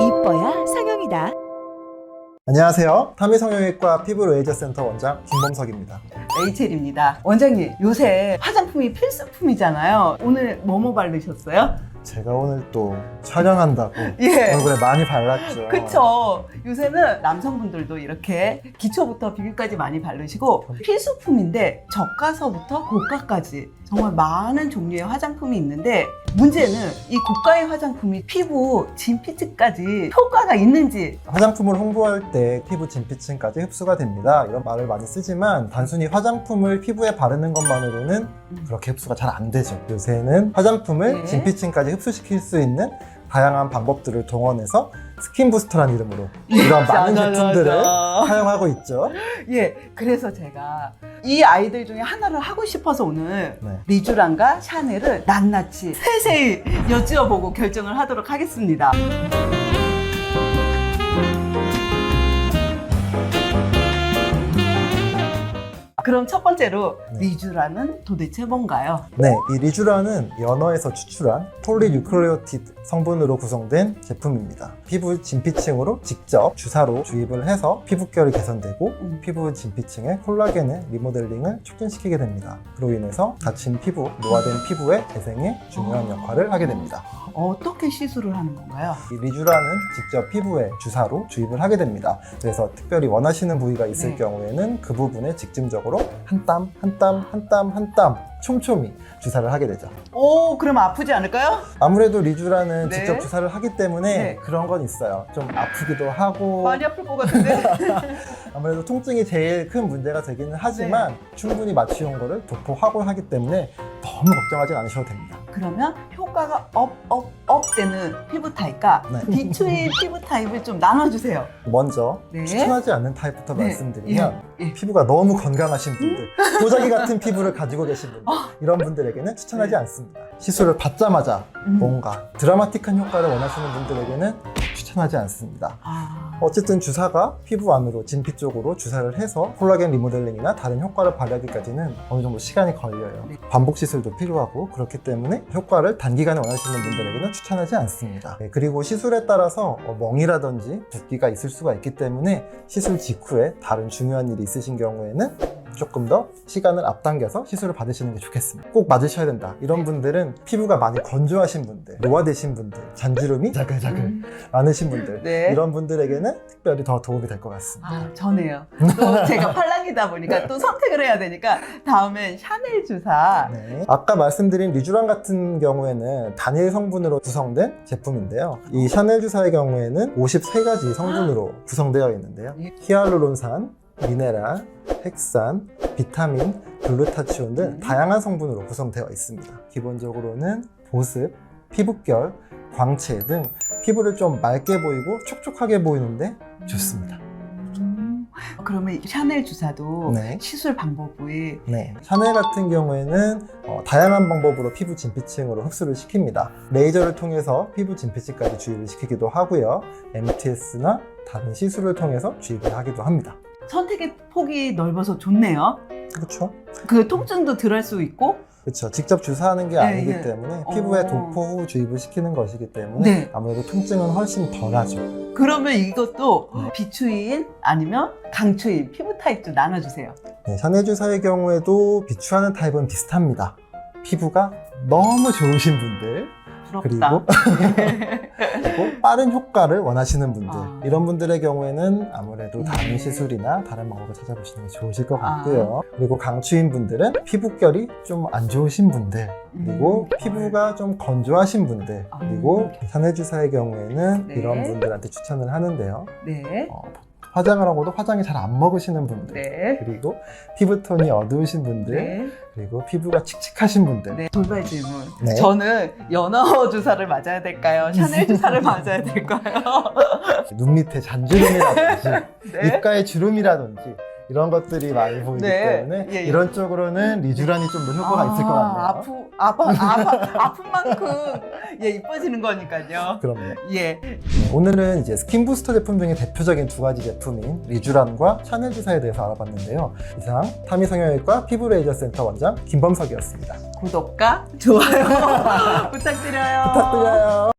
이뻐야 상영이다. 안녕하세요. 타미성형외과 피부레이저센터 원장 김범석입니다. 레이첼입니다. 원장님, 요새 화장품이 필수품이잖아요. 오늘 뭐뭐 바르셨어요? 제가 오늘 또 촬영한다고 예. 얼굴에 많이 발랐죠. 그쵸. 요새는 남성분들도 이렇게 기초부터 비비까지 많이 바르시고 필수품인데 저가서부터 고가까지 정말 많은 종류의 화장품이 있는데 문제는 이 고가의 화장품이 피부 진피층까지 효과가 있는지 화장품을 홍보할 때 피부 진피층까지 흡수가 됩니다. 이런 말을 많이 쓰지만 단순히 화장품을 피부에 바르는 것만으로는 그렇게 흡수가 잘 안 되죠. 요새는 화장품을 네. 진피층까지 흡수시킬 수 있는 다양한 방법들을 동원해서 스킨 부스터라는 이름으로 이런 많은 제품들을. 사용하고 있죠. 예, 그래서 제가 이 아이들 중에 하나를 하고 싶어서 오늘 네. 리쥬란과 샤넬을 낱낱이 세세히 여쭈어보고 결정을 하도록 하겠습니다. 그럼 첫 번째로 네. 리쥬란은 도대체 뭔가요? 네, 이 리쥬란은 연어에서 추출한 폴리유클레오티드 성분으로 구성된 제품입니다. 피부 진피층으로 직접 주사로 주입을 해서 피부결이 개선되고 음. 피부 진피층의 콜라겐의 리모델링을 촉진시키게 됩니다. 그로 인해서 다친 피부, 노화된 피부의 재생에 중요한 역할을 하게 됩니다. 어떻게 시술을 하는 건가요? 이 리쥬란은 직접 피부에 주사로 주입을 하게 됩니다. 그래서 특별히 원하시는 부위가 있을 네. 경우에는 그 부분에 직접적으로 한 땀, 한 땀, 한 땀, 한 땀 촘촘히 주사를 하게 되죠. 오, 그럼 아프지 않을까요? 아무래도 리쥬란은 네. 직접 주사를 하기 때문에 네. 그런 건 있어요. 좀 아프기도 하고 많이 아플 것 같은데. 아무래도 통증이 제일 큰 문제가 되기는 하지만 네. 충분히 마취용 거를 도포하고 하기 때문에 너무 걱정하지 않으셔도 됩니다. 그러면 효과가 업, 업, 업 되는 피부 타입과 네. 비추인 피부 타입을 좀 나눠주세요. 먼저 네. 추천하지 않는 타입부터 네. 말씀드리면 예, 예. 피부가 너무 건강하신 분들, 도자기 같은 피부를 가지고 계신 분들 이런 분들에게는 추천하지 네. 않습니다. 시술을 받자마자 음. 뭔가 드라마틱한 효과를 원하시는 분들에게는 추천하지 않습니다. 아, 어쨌든 주사가 피부 안으로 진피 쪽으로 주사를 해서 콜라겐 리모델링이나 다른 효과를 발휘하기까지는 어느 정도 시간이 걸려요. 네. 반복 시술도 필요하고 그렇기 때문에 효과를 단기간에 원하시는 분들에게는 추천하지 않습니다. 네, 그리고 시술에 따라서 어, 멍이라든지 붓기가 있을 수가 있기 때문에 시술 직후에 다른 중요한 일이 있으신 경우에는 조금 더 시간을 앞당겨서 시술을 받으시는 게 좋겠습니다. 꼭 맞으셔야 된다. 이런 분들은 피부가 많이 건조하신 분들, 노화되신 분들, 잔주름이 자글자글 음. 많으신 분들 네. 이런 분들에게는 특별히 더 도움이 될 것 같습니다. 아, 전해요. 또 제가 팔랑이다 보니까 또 선택을 해야 되니까 다음엔 샤넬 주사. 네. 아까 말씀드린 리쥬란 같은 경우에는 단일 성분으로 구성된 제품인데요. 이 샤넬 주사의 경우에는 53가지 성분으로 구성되어 있는데요. 예. 히알루론산, 미네랄, 핵산, 비타민, 글루타치온 등 음. 다양한 성분으로 구성되어 있습니다. 기본적으로는 보습, 피부결, 광채 등 피부를 좀 맑게 보이고 촉촉하게 보이는데 좋습니다. 음, 그러면 이 샤넬 주사도 네. 시술 방법이 네. 샤넬 같은 경우에는 어, 다양한 방법으로 피부 진피층으로 흡수를 시킵니다. 레이저를 통해서 피부 진피층까지 주입을 시키기도 하고요. MTS나 다른 시술을 통해서 주입을 하기도 합니다. 선택의 폭이 넓어서 좋네요. 그렇죠? 그 통증도 덜 할 수 있고. 그렇죠. 직접 주사하는 게 네, 아니기 네. 때문에 어. 피부에 도포 후 주입을 시키는 것이기 때문에 네. 아무래도 통증은 훨씬 덜하죠. 그러면 이것도 네. 비추인 아니면 강추인 피부 타입도 나눠주세요. 네, 샤넬 주사의 경우에도 비추하는 타입은 비슷합니다. 피부가 너무 좋으신 분들 부럽다. 그리고 빠른 효과를 원하시는 분들 아. 이런 분들의 경우에는 아무래도 다른 네. 시술이나 다른 방법을 찾아보시는 게 좋으실 것 아. 같고요. 그리고 강추인 분들은 피부결이 좀 안 좋으신 분들 그리고 음. 피부가 좀 건조하신 분들 아. 그리고 샤넬주사의 경우에는 네. 이런 분들한테 추천을 하는데요. 네. 어, 화장을 하고도 화장이 잘 안 먹으시는 분들 네. 그리고 피부톤이 어두우신 분들 네. 그리고 피부가 칙칙하신 분들 네. 돌발 질문. 네. 저는 연어 주사를 맞아야 될까요? 샤넬 주사를 맞아야 될까요? 눈 밑에 잔주름이라든지 네. 입가에 주름이라든지 이런 것들이 많이 보이기 네. 때문에 예, 예. 이런 쪽으로는 리쥬란이 좀 더 효과가 있을 것 같네요. 아프, 아파, 아파, 아픈 만큼 예, 이뻐지는 거니까요. 그럼요. 예. 오늘은 이제 스킨 부스터 제품 중에 대표적인 두 가지 제품인 리쥬란과 샤넬 주사에 대해서 알아봤는데요. 이상 타미 성형외과 피부 레이저 센터 원장 김범석이었습니다. 구독과 좋아요 부탁드려요. 부탁드려요.